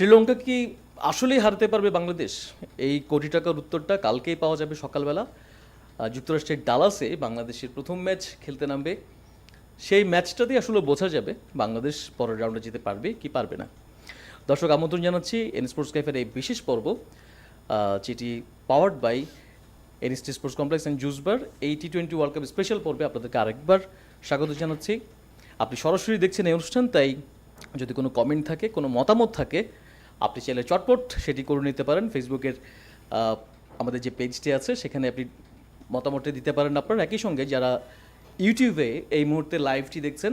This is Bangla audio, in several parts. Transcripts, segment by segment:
শ্রীলঙ্কা কি আসলেই হারতে পারবে বাংলাদেশ? এই কোটি টাকার উত্তরটা কালকেই পাওয়া যাবে সকালবেলা। যুক্তরাষ্ট্রের ডালাসে বাংলাদেশের প্রথম ম্যাচ খেলতে নামবে। সেই ম্যাচটাতেই আসলে বোঝা যাবে বাংলাদেশ পরের রাউন্ডে যেতে পারবে কি পারবে না। দর্শক, আমন্ত্রণ জানাচ্ছি এন স্পোর্টস ক্যাফের এই বিশেষ পর্ব। যেটি powered by NST sports complex and juice bar এই T twenty world cup special পর্বে আপনাদেরকে আরেকবার স্বাগত জানাচ্ছি। আপনি সরাসরি দেখছেন এই অনুষ্ঠান, তাই যদি কোনো কমেন্ট থাকে, কোনো মতামত থাকে আপনি চাইলে চটপট সেটি করে নিতে পারেন। ফেসবুকের আমাদের যে পেজটি আছে, সেখানে আপনি মতামতটি দিতে পারেন আপনার। একই সঙ্গে যারা ইউটিউবে এই মুহূর্তে লাইভটি দেখছেন,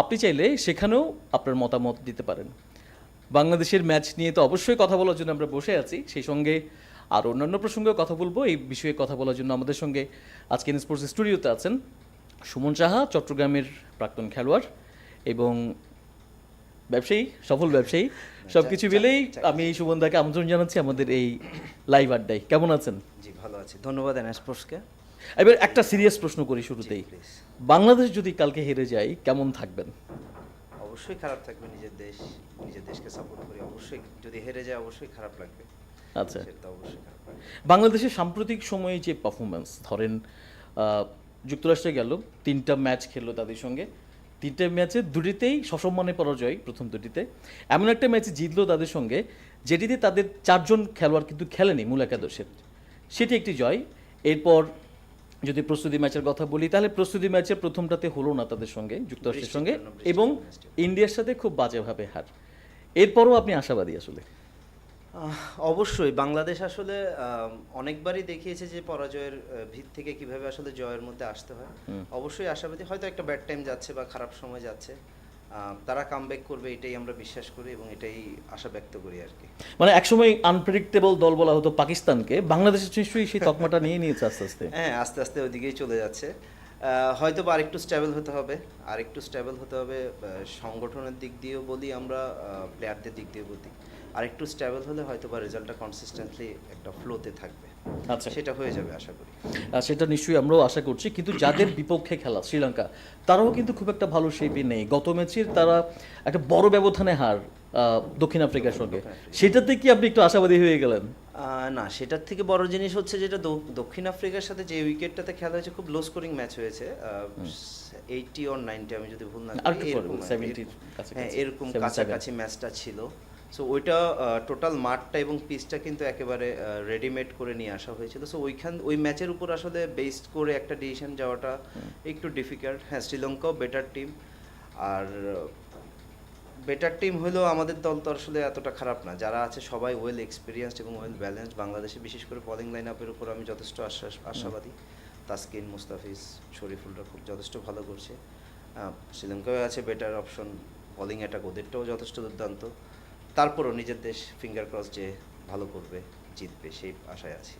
আপনি চাইলে সেখানেও আপনার মতামত দিতে পারেন। বাংলাদেশের ম্যাচ নিয়ে তো অবশ্যই কথা বলার জন্য আমরা বসে আছি। সেই সঙ্গে আর অন্যান্য প্রসঙ্গেও কথা বলব। এই বিষয়ে কথা বলার জন্য আমাদের সঙ্গে আজকে স্পোর্টস স্টুডিওতে আছেন সুমন সাহা, চট্টগ্রামের প্রাক্তন খেলোয়াড় এবং ব্যবসায়ী সফল ব্যবসায়ী সব কিছু মিলেই আমি সুমন দাকে আমন্ত্রণ জানাচ্ছি আমাদের এই লাইভ আড্ডায়। কেমন আছেন? জি ভালো আছি। ধন্যবাদ এন স্পোর্টসকে এবার একটা সিরিয়াস প্রশ্ন করি শুরুতেই। বাংলাদেশ যদি কালকে হেরে যায় কেমন থাকবেন? অবশ্যই খারাপ থাকবে নিজের দেশ নিজের দেশকে সাপোর্ট করি। অবশ্যই যদি হেরে যায় অবশ্যই খারাপ লাগবে। আচ্ছা। সেটা অবশ্যই বাংলাদেশের সাম্প্রতিক সময়ে যে পারফরমেন্স ধরেন যুক্তরাষ্ট্রে গেল তিনটা ম্যাচ খেললো তাদের সঙ্গে। তিনটা ম্যাচে দুটিতেই সসম্মানে পরাজয় প্রথম দুটিতে। এমন একটা ম্যাচে জিতলো তাদের সঙ্গে যেটিতে তাদের চারজন খেলোয়াড় কিন্তু খেলেনি মূল একাদশের সেটি একটি জয়। এরপর যদি প্রস্তুতি ম্যাচের কথা বলি তাহলে প্রস্তুতি ম্যাচের প্রথমটাতে হলো না তাদের সঙ্গে যুক্তরাষ্ট্রের সঙ্গে এবং ইন্ডিয়ার সাথে খুব বাজেভাবে হার। এরপরও আপনি আশাবাদী আসলে? অবশ্যই। বাংলাদেশ আসলে অনেকবারই দেখিয়েছে যে পরাজয়ের ভিত থেকে কীভাবে আসলে জয়ের মধ্যে আসতে হয়। অবশ্যই আশাবাদী হয়তো একটা ব্যাড টাইম যাচ্ছে বা খারাপ সময় যাচ্ছে। তারা কামব্যাক করবে এটাই আমরা বিশ্বাস করি এবং এটাই আশা ব্যক্ত করি আর কি। মানে একসময় আনপ্রেডিক্টেবল দল বলা হতো পাকিস্তানকে। বাংলাদেশের নিশ্চয়ই সেই তকমাটা নিয়ে নিয়েছে আস্তে আস্তে। হ্যাঁ আস্তে আস্তে ওইদিকেই চলে যাচ্ছে। হয়তো বা আরেকটু স্টেবল হতে হবে। আরেকটু স্টেবল হতে হবে সংগঠনের দিক দিয়েও বলি আমরা প্লেয়ারদের দিক দিয়েও বলি। আরেকটু স্টেবল হলে হয়তো বা রেজাল্টটা কনসিস্টেন্টলি একটা ফ্লোতে থাকবে। আচ্ছা। সেটা হয়ে যাবে আশা করি। আর সেটা নিশ্চয়ই আমরাও আশা করছি কিন্তু যাদের বিপক্ষে খেলা শ্রীলঙ্কা তারাও কিন্তু খুব একটা ভালো শেপে নেই। গত ম্যাচের তারা একটা বড় ব্যবধানে হার দক্ষিণ আফ্রিকার সঙ্গে। সেটাতে কি আপনি একটু আশাবাদী হয়ে গেলেন? না সেটার থেকে বড় জিনিস হচ্ছে যেটা দক্ষিণ আফ্রিকার সাথে যে উইকেটটাতে খেলা হয়েছে খুব লো স্কোরিং ম্যাচ হয়েছে। এইটি অর নাইনটি আমি যদি ভুল না করি, আর এরকম কি। 70 হ্যাঁ এরকম কাছাকাছি ম্যাচটা ছিল। সো ওইটা টোটাল মাঠটা এবং পিচটা কিন্তু একেবারে রেডিমেড করে নিয়ে আসা হয়েছিল। সো ওইখান ওই ম্যাচের উপর আসলে বেসড করে একটা ডিসিশন যাওয়াটা একটু ডিফিকাল্ট হ্যাঁ শ্রীলঙ্কাও বেটার টিম আর বেটার টিম হলেও আমাদের দল তো আসলে এতটা খারাপ না। যারা আছে সবাই ওয়েল এক্সপিরিয়েন্সড এবং ওয়েল ব্যালেন্সড বাংলাদেশে বিশেষ করে বলিং লাইন আপের উপর আমি যথেষ্ট আশ্বাস আশাবাদী। তাসকিন মুস্তাফিজ শরীফুলরা খুব যথেষ্ট ভালো করছে। শ্রীলঙ্কায় আছে বেটার অপশন বলিং অ্যাটাক ওদেরটাও যথেষ্ট দুর্দান্ত। তারপরও নিজের দেশ ফিঙ্গার ক্রস যে ভালো করবে জিতবে সেই আশায় আছি।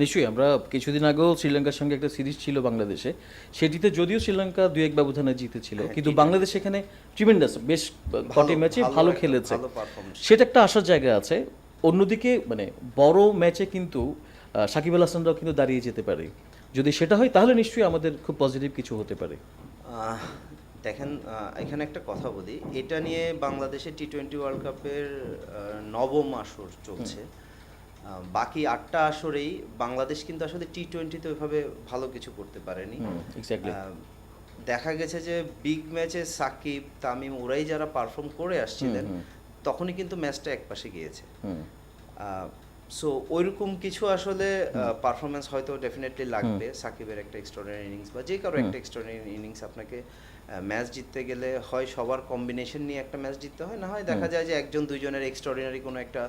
নিশ্চয়ই আমরা কিছুদিন আগেও শ্রীলঙ্কার সঙ্গে একটা সিরিজ ছিল বাংলাদেশে। সেটিতে যদিও শ্রীলঙ্কা দুই এক ব্যবধানে জিতেছিল হ্যাঁ, কিন্তু T20 বাংলাদেশ এখানে ট্রিমেন্ডাস বেশ কটি ম্যাচে ভালো খেলেছে। সেটা একটা আসার জায়গা আছে। অন্যদিকে মানে বড় ম্যাচে কিন্তু সাকিব আল হাসানরাও কিন্তু দাঁড়িয়ে যেতে পারে। যদি সেটা হয় তাহলে নিশ্চয়ই আমাদের খুব পজিটিভ কিছু হতে পারে। দেখেন এখানে একটা কথা বলি। এটা নিয়ে বাংলাদেশে টি টোয়েন্টি ওয়ার্ল্ড কাপের নবম আসর চলছে। বাকি আটটা আসরেই বাংলাদেশ কিন্তু আসলে টি টোয়েন্টিতে ওইভাবে ভালো কিছু করতে পারেনি। দেখা গেছে যে বিগ ম্যাচে সাকিব তামিম ওরাই যারা পারফর্ম করে আসছিলেন তখনই কিন্তু ম্যাচটা একপাশে গিয়েছে। সো ওইরকম কিছু আসলে পারফরমেন্স হয়তো ডেফিনেটলি লাগবে। সাকিবের একটা এক্সট্রাঅর্ডিনারি ইনিংস বা যে কারও একটা এক্সট্রাঅর্ডিনারি ইনিংস আপনাকে ম্যাচ জিততে গেলে হয় সবার কম্বিনেশন নিয়ে একটা ম্যাচ জিততে হয় না হয় দেখা যায় যে একজন দুইজনের এক্সট্রাঅর্ডিনারি কোনো একটা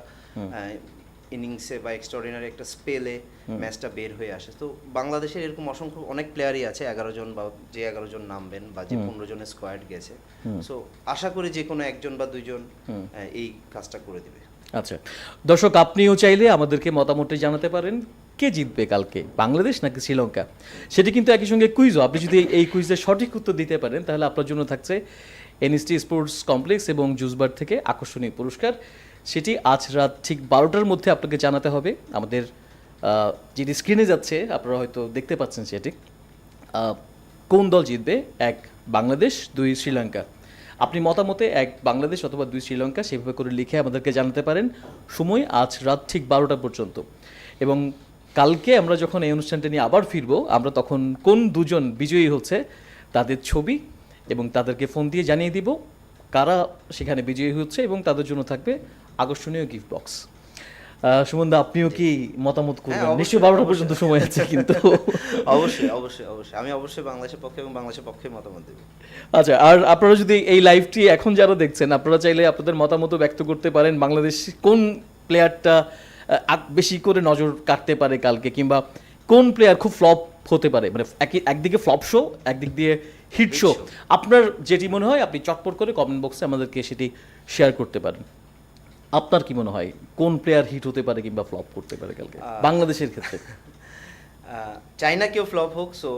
ইনিংসে বা এক্সট্রাঅর্ডিনারি একটা স্পেলে ম্যাচটা বের হয়ে আসে। তো বাংলাদেশের এরকম অসংখ্য অনেক প্লেয়ারই আছে এগারো জন বা যে এগারো জন নামবেন বা যে পনেরো জনের স্কোয়াড গেছে। সো আশা করি যে কোনো একজন বা দুইজন এই কাজটা করে দিবে। আচ্ছা। দর্শক আপনিও চাইলে আমাদেরকে মতামতটি জানাতে পারেন। কে জিতবে কালকে? বাংলাদেশ নাকি শ্রীলঙ্কা? সেটি কিন্তু একই সঙ্গে কুইজও আপনি যদি এই কুইজের সঠিক উত্তর দিতে পারেন, তাহলে আপনার জন্য থাকছে এনএসটি স্পোর্টস কমপ্লেক্স এবং জুসবার থেকে আকর্ষণীয় পুরস্কার। সেটি আজ রাত ঠিক বারোটার মধ্যে আপনাকে জানাতে হবে। আমাদের যেটি স্ক্রিনে যাচ্ছে, আপনারা হয়তো দেখতে পাচ্ছেন সেটি। কোন দল জিতবে? এক, বাংলাদেশ, দুই, শ্রীলঙ্কা। আপনি মতামতে এক, বাংলাদেশ অথবা দুই, শ্রীলঙ্কা, সেভাবে করে লিখে আমাদেরকে জানাতে পারেন। সময় আজ রাত ঠিক বারোটা পর্যন্ত। এবং কালকে আমরা যখন এই অনুষ্ঠানটা নিয়ে আবার ফিরবো আমরা তখন কোন দুজন বিজয়ী হচ্ছে তাদের ছবি এবং তাদেরকে ফোন দিয়ে জানিয়ে দিব কারা সেখানে বিজয়ী হচ্ছে এবং তাদের জন্য থাকবে আকর্ষণীয় গিফট বক্স সুমন্দা আপনিও কি মতামত করবেন? হ্যাঁ, অবশ্যই, নিশ্চয়ই বারোটা পর্যন্ত সময় আছে কিন্তু। অবশ্যই অবশ্যই অবশ্যই। আমি অবশ্যই বাংলাদেশের পক্ষে এবং বাংলাদেশের পক্ষে মতামত দেবো। আচ্ছা আর আপনারা যদি এই লাইভটি এখন যারা দেখছেন আপনারা চাইলে আপনাদের মতামত ব্যক্ত করতে পারেন বাংলাদেশ কোন প্লেয়ারটা বেশি করে নজর কাটতে পারে কালকে কিংবা কোন প্লেয়ার খুব ফ্লপ হতে পারে? মানে একই- একদিকে ফ্লপ শো একদিক দিয়ে হিট শো আপনার যেটি মনে হয় আপনি চটপট করে কমেন্ট বক্সে আমাদেরকে সেটি শেয়ার করতে পারেন। আপনার কি মনে হয় কোন প্লেয়ার হিট হতে পারে কিংবা ফ্লপ করতে পারে কালকে? বাংলাদেশের ক্ষেত্রে। চাই না কেউ ফ্লপ হোক সো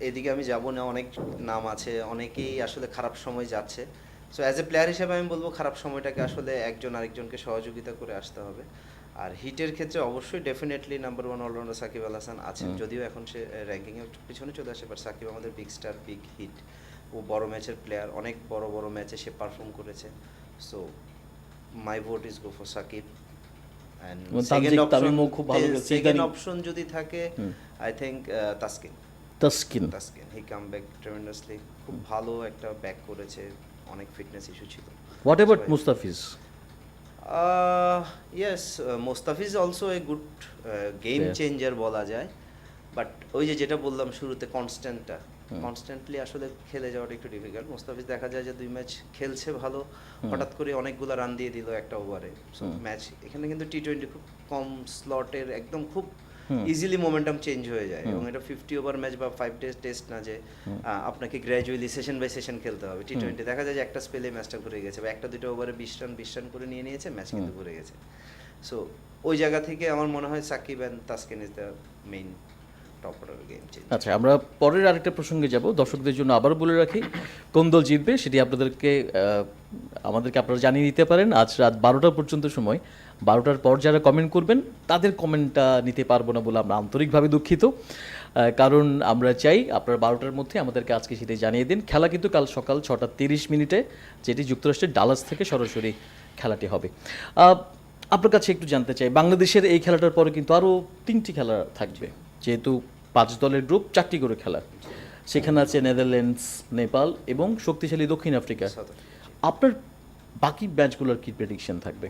এদিকে আমি যাব না অনেক নাম আছে অনেকেই আসলে খারাপ সময় যাচ্ছে। সো অ্যাজ এ প্লেয়ার হিসেবে আমি বলব খারাপ সময়টাকে আসলে একজন আরেকজনকে সহযোগিতা করে আসতে হবে। আর হিটের ক্ষেত্রে অবশ্যই definitely number one allrounder Shakib Al Hasan আছেন। যদিও এখন সে র্যাঙ্কিংয়ের পিছনে চলে আসে বাট সাকিব আমাদের বিগ স্টার বিগ হিট ও বড় ম্যাচের প্লেয়ার অনেক বড় বড় ম্যাচে সে পারফর্ম করেছে। So my vote is go for Shakib. Second option যদি থাকে I think Taskin. Taskin. Taskin he come back tremendously খুব ভালো একটা ব্যাক করেছে অনেক ফিটনেস ইস্যু ছিল। What Mustafiz? Yes Mustafiz also a good game changer বলা যায়। বাট ওই যে যেটা বললাম শুরুতে কনস্ট্যান্টটা কনস্ট্যান্টলি আসলে খেলে যাওয়াটা একটু ডিফিকাল্ট মোস্তাফিজ দেখা যায় যে দুই ম্যাচ খেলছে ভালো হঠাৎ করে অনেকগুলো রান দিয়ে দিল একটা ওভারে ম্যাচ এখানে কিন্তু টি টোয়েন্টি খুব কম স্লটের একদম খুব ইজিলি মোমেন্টাম চেঞ্জ হয়ে যায় এবং এটা ফিফটি ওভার ম্যাচ বা ফাইভ ডেজ টেস্ট না যে আপনাকে গ্র্যাজুয়ালি সেশন বাই সেশন খেলতে হবে। টি টোয়েন্টি দেখা যায় যে একটা স্পেলে ম্যাচটা ঘুরে গেছে বা একটা দুটো ওভারে বিশ রান বিশ রান করে নিয়ে নিয়েছে ম্যাচ কিন্তু ঘুরে গেছে। সো ওই জায়গা থেকে আমার মনে হয় Shakib and Taskin is the main আচ্ছা আমরা পরের আরেকটা প্রসঙ্গে যাব। দর্শকদের জন্য আবারও বলে রাখি, কোন দল জিতবে সেটি আপনাদেরকে আমাদেরকে আপনারা জানিয়ে দিতে পারেন। আজ রাত বারোটা পর্যন্ত সময়। বারোটার পর যারা কমেন্ট করবেন, তাদের কমেন্টটা নিতে পারব না বলে আমরা আন্তরিকভাবে দুঃখিত। কারণ আমরা চাই আপনারা বারোটার মধ্যে আমাদেরকে আজকে সেটি জানিয়ে দিন। খেলা কিন্তু কাল সকাল ছটা তিরিশ মিনিটে, যেটি যুক্তরাষ্ট্রের ডালাস থেকে সরাসরি খেলাটি হবে। আপনার কাছে একটু জানতে চাই, বাংলাদেশের এই খেলাটার পরে কিন্তু আরও তিনটি খেলা থাকবে। যেহেতু পাঁচ দলের গ্রুপ চারটি করে খেলা। সেখানে আছে নেদারল্যান্ডস নেপাল এবং শক্তিশালী দক্ষিণ আফ্রিকা। আপনার বাকি ম্যাচগুলোর কি প্রেডিকশন থাকবে?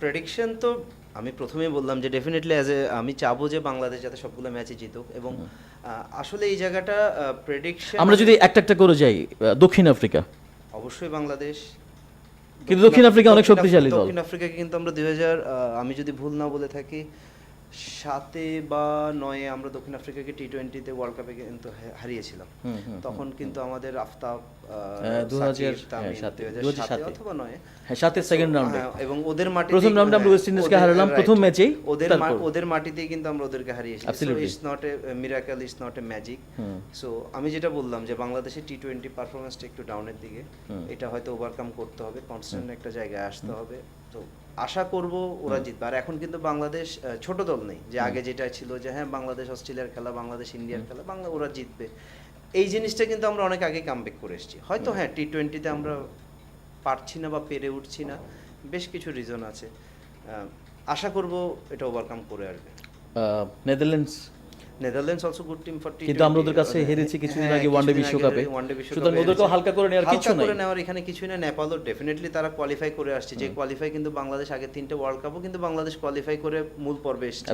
প্রেডিকশন তো আমি প্রথমেই বললাম যে ডেফিনেটলি অ্যাজ এ আমি চাবো যে বাংলাদেশ যাতে সবগুলো ম্যাচে জিতুক এবং আসলে এই জায়গাটা প্রেডিকশন আমরা যদি একটা একটা করে যাই দক্ষিণ আফ্রিকা। অবশ্যই বাংলাদেশ। কিন্তু দক্ষিণ আফ্রিকা অনেক শক্তিশালী দল। দক্ষিণ আফ্রিকাকে কিন্তু আমরা দুই হাজার আমি যদি ভুল না বলে থাকি সাতে বা নয়ে আমরা দক্ষিণ আফ্রিকাকে টি টোয়েন্টিতে ওয়ার্ল্ড কাপে কিন্তু হারিয়েছিলাম। তখন কিন্তু আমাদের আফতাব হ্যাঁ, 2000 সাকিব, তামিম, হ্যাঁ, সাতে, 2007 2007 অথবা নয়ে। হ্যাঁ সাথে সেকেন্ড রাউন্ডে এবং ওদের মাটি প্রথম round আমরা ওয়েস্ট ইন্ডিজকে হারালাম, প্রথম ম্যাচেই, ওদের ওদের মাটিতেই কিন্তু আমরা ওদেরকে হারিয়েছি। Absolutely. It's not a miracle it's not a magic so আমি যেটা বললাম যে বাংলাদেশের টি টোয়েন্টি পারফরমেন্সটা একটু ডাউনের দিকে। এটা হয়তো ওভারকাম করতে হবে কনস্ট্যান্ট একটা জায়গায় আসতে হবে। তো আশা করব ওরা জিতবে। আর এখন কিন্তু বাংলাদেশ ছোট দল নেই। যে আগে যেটা ছিল যে হ্যাঁ বাংলাদেশ অস্ট্রেলিয়ার খেলা বাংলাদেশ ইন্ডিয়ার খেলা বাংলা ওরা জিতবে। এই জিনিসটা কিন্তু আমরা অনেক আগে কামব্যাক করে এসেছি। হয়তো হ্যাঁ টি টোয়েন্টিতে আমরা পারছি না বা পেরে উঠছি না। বেশ কিছু রিজন আছে। আশা করব এটা ওভারকাম করে আসবে। Netherlands Netherlands also good team for কিন্তু আমরা ওদের কাছে হেরেছি কিছুদিন আগে ওয়ানডে বিশ্বকাপে সুতরাং ওদেরকেও হালকা করে নেওয়ার কিছু নাই। করে নেওয়ার এখানে কিছুই না নেপালও ডেফিনেটলি তারা কোয়ালিফাই করে আসছে। যে কোয়ালিফাই কিন্তু বাংলাদেশ আগে তিনটে ওয়ার্ল্ড কাপও কিন্তু বাংলাদেশ কোয়ালিফাই করে মূল পর্বে এসেছে।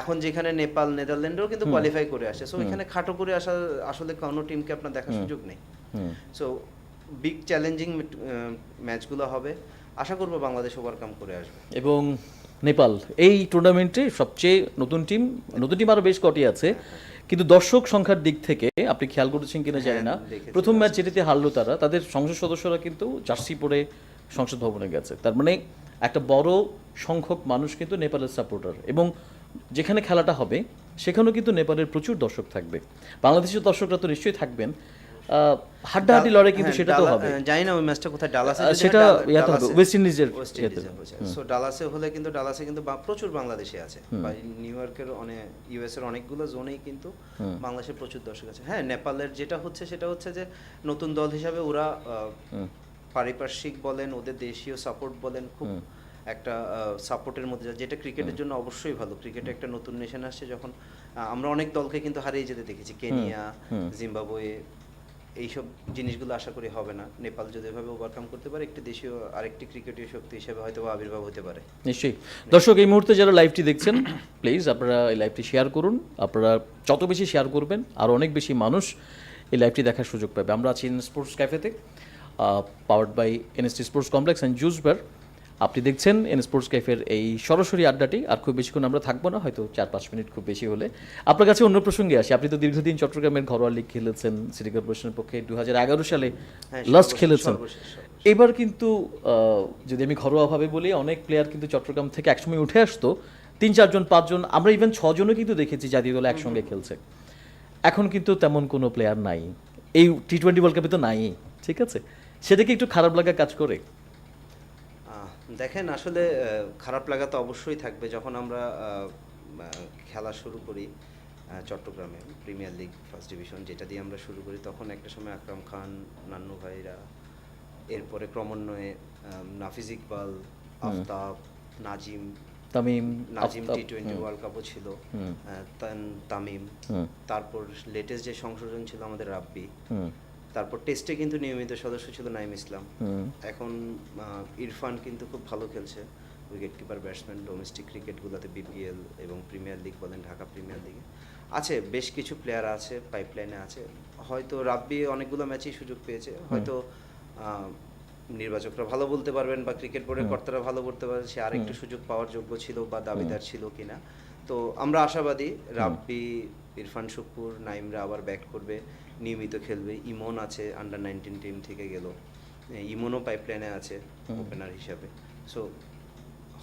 এখন যেখানে নেপাল নেদারল্যান্ডও কিন্তু কোয়ালিফাই করে আসে সো এখানে খাটো করে আসা আসলে কোনো টিমকে আপনার দেখার সুযোগ নেই। সো বিগ চ্যালেঞ্জিং ম্যাচগুলো হবে। আশা করব বাংলাদেশ ওভারকাম করে আসবে। এবং নেপাল এই টুর্নামেন্টে সবচেয়ে নতুন টিম নতুন টিম আরও বেশ কটি আছে। কিন্তু দর্শক সংখ্যার দিক থেকে আপনি খেয়াল করেছেন কিনা জানি না। হ্যাঁ, প্রথম ম্যাচ যেটিতে হারলো তারা তাদের সংসদ সদস্যরা কিন্তু জার্সি পরে সংসদ ভবনে গেছে। তার মানে একটা বড় সংখ্যক মানুষ কিন্তু নেপালের সাপোর্টার এবং যেখানে খেলাটা হবে সেখানেও কিন্তু নেপালের প্রচুর দর্শক থাকবে। বাংলাদেশের দর্শকরা তো নিশ্চয়ই থাকবেন। হাড্ডাহাড্ডি লড়াই কিন্তু হ্যাঁ, সেটা তো হবে। জানি না ওই ম্যাচটা কোথায় ডালাসে সেটা ইয়াতে হবে, ওয়েস্ট ইন্ডিজের ওয়েস্ট ইন্ডিজে সো ডালাসে হলে কিন্তু ডালাসে কিন্তু প্রচুর বাংলাদেশি আছে। নিউ ইয়র্কের অনেক ইউএস এর অনেকগুলো জোনেই কিন্তু বাংলাদেশের প্রচুর দর্শক আছে। হ্যাঁ নেপালের যেটা হচ্ছে সেটা হচ্ছে যে নতুন দল হিসাবে ওরা পারিপার্শ্বিক বলেন ওদের দেশীয় সাপোর্ট বলেন খুব একটা সাপোর্টের মধ্যে যেটা ক্রিকেটের জন্য অবশ্যই ভালো। ক্রিকেটে একটা নতুন নেশন আসছে যখন আমরা অনেক দলকে কিন্তু হারিয়ে যেতে দেখেছি। কেনিয়া জিম্বাবুয়ে এইসব জিনিসগুলো আশা করি হবে না। নেপাল যদি এভাবে ওভারকাম করতে পারে, একটি দেশীয় আরেকটি ক্রিকেটীয় শক্তি হিসেবে হয়তো আবির্ভাব হতে পারে। নিশ্চয়ই। দর্শক, এই মুহূর্তে যারা লাইভটি দেখছেন প্লিজ আপনারা এই লাইভটি শেয়ার করুন। আপনারা যত বেশি শেয়ার করবেন, আর অনেক বেশি মানুষ এই লাইভটি দেখার সুযোগ পাবে। আমরা আছি স্পোর্টস ক্যাফেতে powered by NST sports complex and juice bar আপনি দেখছেন এন স্পোর্টস ক্যাফের এই সরাসরি আড্ডাটি। আর খুব বেশিক্ষণ আমরা থাকব না হয়তো চার পাঁচ মিনিট খুব বেশি হলে। আপনার কাছে অন্য প্রসঙ্গে আসি। আপনি তো দীর্ঘদিন চট্টগ্রামের ঘরোয়া লিগ খেলেছেন সিটি কর্পোরেশনের পক্ষে দু সালে হ্যাঁ, লাস্ট খেলেছেন। সর্বশেষ, সর্বশেষ। এবার কিন্তু যদি আমি ঘরোয়াভাবে বলি অনেক প্লেয়ার কিন্তু চট্টগ্রাম থেকে একসময় উঠে আসতো। তিন চারজন পাঁচজন আমরা ইভেন ছজনও কিন্তু দেখেছি জাতীয় দলে একসঙ্গে খেলছে। এখন কিন্তু তেমন কোনো প্লেয়ার নাই। এই টি টোয়েন্টি ওয়ার্ল্ড কাপে তো নাই ঠিক আছে? সেটা কি একটু খারাপ লাগা কাজ করে। দেখেন আসলে খারাপ লাগা তো অবশ্যই থাকবে যখন আমরা খেলা শুরু করি চট্টগ্রামে প্রিমিয়ার লিগ ফার্স্ট ডিভিশন যেটা দিয়ে আমরা শুরু করি তখন একটা সময় আকরাম খান নান্নু ভাইরা এরপরে ক্রমান্বয়ে Nafees Iqbal Aftab Nazim Tamim Nazim T twenty world কাপও ছিল তামিম তারপর লেটেস্ট যে সংশোধন ছিল আমাদের রাব্বি তারপর টেস্টে কিন্তু নিয়মিত সদস্য ছিল নাইম ইসলাম। এখন ইরফান কিন্তু খুব ভালো খেলছে। উইকেট কিপার ব্যাটসম্যান ডোমেস্টিক ক্রিকেটগুলোতে বিপিএল এবং প্রিমিয়ার লিগ বলেন ঢাকা প্রিমিয়ার লিগে আছে বেশ কিছু প্লেয়ার আছে পাইপলাইনে আছে। হয়তো রাব্বি অনেকগুলো ম্যাচেই সুযোগ পেয়েছে। হয়তো নির্বাচকরা ভালো বলতে পারবেন বা ক্রিকেট বোর্ডের কর্তারা ভালো বলতে পারবেন সে আরেকটু সুযোগ পাওয়ার যোগ্য ছিল বা দাবিদার ছিল কিনা। তো আমরা আশাবাদী রাব্বি ইরফান শুকুর নাইমরা আবার ব্যাক করবে নিয়মিত খেলবে। ইমন আছে আন্ডার নাইনটিন টিম থেকে গেল। ইমনও পাইপলাইনে আছে ওপেনার হিসাবে। সো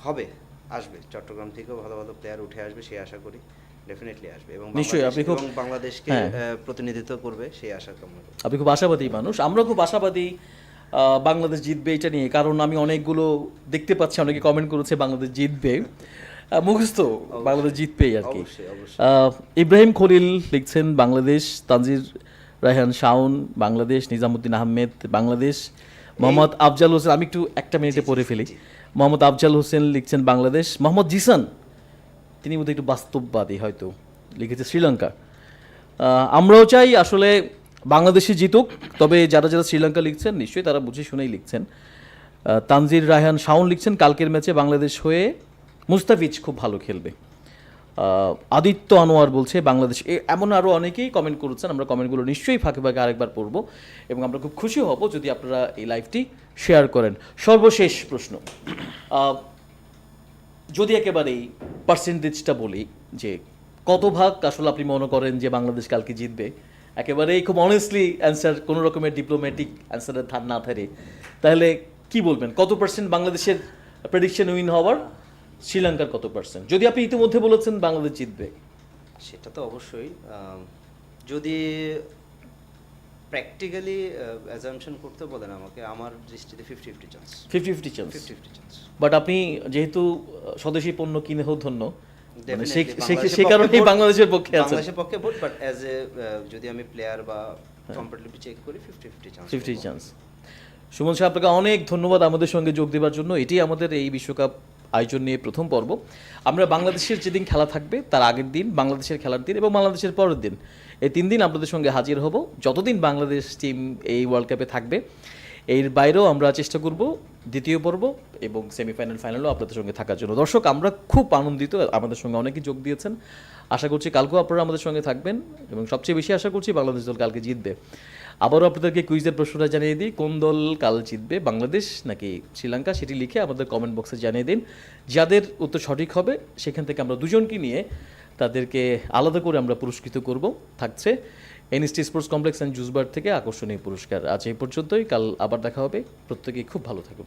হবে আসবে। চট্টগ্রাম থেকেও ভালো ভালো প্লেয়ার উঠে আসবে সেই আশা করি। ডেফিনেটলি আসবে। এবং নিশ্চয়ই, আপনি খুব- বাংলাদেশকে হ্যাঁ। প্রতিনিধিত্ব করবে সেই আশা কামনা করি। আপনি খুব আশাবাদী মানুষ। আমরা খুব আশাবাদী বাংলাদেশ জিতবে এটা নিয়ে। কারণ আমি অনেকগুলো দেখতে পাচ্ছি অনেকে কমেন্ট করেছে বাংলাদেশ জিতবে। মুখস্থ বাংলাদেশ জিতবেই আর কি। ইব্রাহিম খলিল লিখছেন বাংলাদেশ তানজির রায়হান শাওন বাংলাদেশ নিজামুদ্দিন আহমেদ বাংলাদেশ মোহাম্মদ আফজাল হোসেন আমি একটু একটা মিনিটে পড়ে ফেলি। মোহাম্মদ আফজাল হোসেন লিখছেন বাংলাদেশ মোহাম্মদ জিসান তিনি বোধহয় একটু বাস্তববাদী হয়তো লিখেছে শ্রীলঙ্কা। আমরাও চাই আসলে বাংলাদেশে জিতুক তবে যারা যারা শ্রীলঙ্কা লিখছেন নিশ্চয়ই তারা বুঝে শুনেই লিখছেন। তানজির রায়হান শাওন লিখছেন কালকের ম্যাচে বাংলাদেশ হয়ে মুস্তাফিজ খুব ভালো খেলবে। আদিত্য আনোয়ার বলছে, বাংলাদেশ এমন আরও অনেকেই কমেন্ট করেছেন, আমরা কমেন্টগুলো নিশ্চয়ই ফাঁকে ফাঁকে আরেকবার পড়ব এবং আমরা খুব খুশি হব যদি আপনারা এই লাইভটি শেয়ার করেন। সর্বশেষ প্রশ্ন যদি একেবারেই পার্সেন্টেজটা বলি যে কত ভাগ আসলে আপনি মনে করেন যে বাংলাদেশ কালকে জিতবে, একেবারেই খুব অনেস্টলি অ্যান্সার কোনো রকমের ডিপ্লোম্যাটিক অ্যান্সারের ধার না থাকে তাহলে কি বলবেন? কত পার্সেন্ট বাংলাদেশের প্রেডিকশন উইন হওয়ার? শ্রীলঙ্কার কত পার্সেন্ট যদি আপনি ইতিমধ্যে বলেছেন বাংলাদেশ জিতবে। সেটা তো অবশ্যই যদি প্র্যাকটিক্যালি অ্যাজামশন করতে বলেন আমাকে আমার দৃষ্টিতে fifty fifty chance fifty fifty chance fifty fifty chance but আপনি যেহেতু স্বদেশী পণ্য কিনে হোক ধন্য মানে সে- Definitely বাংলাদেশের পক্ষে vote- বাংলাদেশের পক্ষে ভোট বাট অ্যাজ এ যদি আমি প্লেয়ার বা কম্পারেটিভলি চেক করি fifty fifty chance fifty chance Suman সাহেব আপনাকে অনেক ধন্যবাদ আমাদের সঙ্গে যোগ দেওয়ার জন্য। এটি আমাদের এই বিশ্বকাপ আয়োজন নিয়ে প্রথম পর্ব। আমরা বাংলাদেশের যেদিন খেলা থাকবে, তার আগের দিন, বাংলাদেশের খেলার দিন এবং বাংলাদেশের পরের দিন। এই তিন দিন আপনাদের সঙ্গে হাজির হব। যতদিন বাংলাদেশ টিম এই ওয়ার্ল্ড কাপে থাকবে, এর বাইরেও আমরা চেষ্টা করব দ্বিতীয় পর্ব এবং সেমিফাইনাল ফাইনালও আপনাদের সঙ্গে থাকার জন্য। দর্শক, আমরা খুব আনন্দিত, আমাদের সঙ্গে অনেকেই যোগ দিয়েছেন। আশা করছি কালকেও আপনারা আমাদের সঙ্গে থাকবেন এবং সবচেয়ে বেশি আশা করছি বাংলাদেশ দল কালকে জিতবে। আবারও আপনাদেরকে কুইজের প্রশ্নটা জানিয়ে দিই। কোন দল কাল জিতবে? বাংলাদেশ নাকি শ্রীলঙ্কা? সেটি লিখে আমাদের কমেন্ট বক্সে জানিয়ে দিন। যাদের উত্তর সঠিক হবে, সেখান থেকে আমরা দুজনকে নিয়ে তাদেরকে আলাদা করে আমরা পুরস্কৃত করব। থাকছে NST sports complex and juice bar থেকে আকর্ষণীয় পুরস্কার। আজ এই পর্যন্তই। কাল আবার দেখা হবে। প্রত্যেকেই খুব ভালো থাকুন।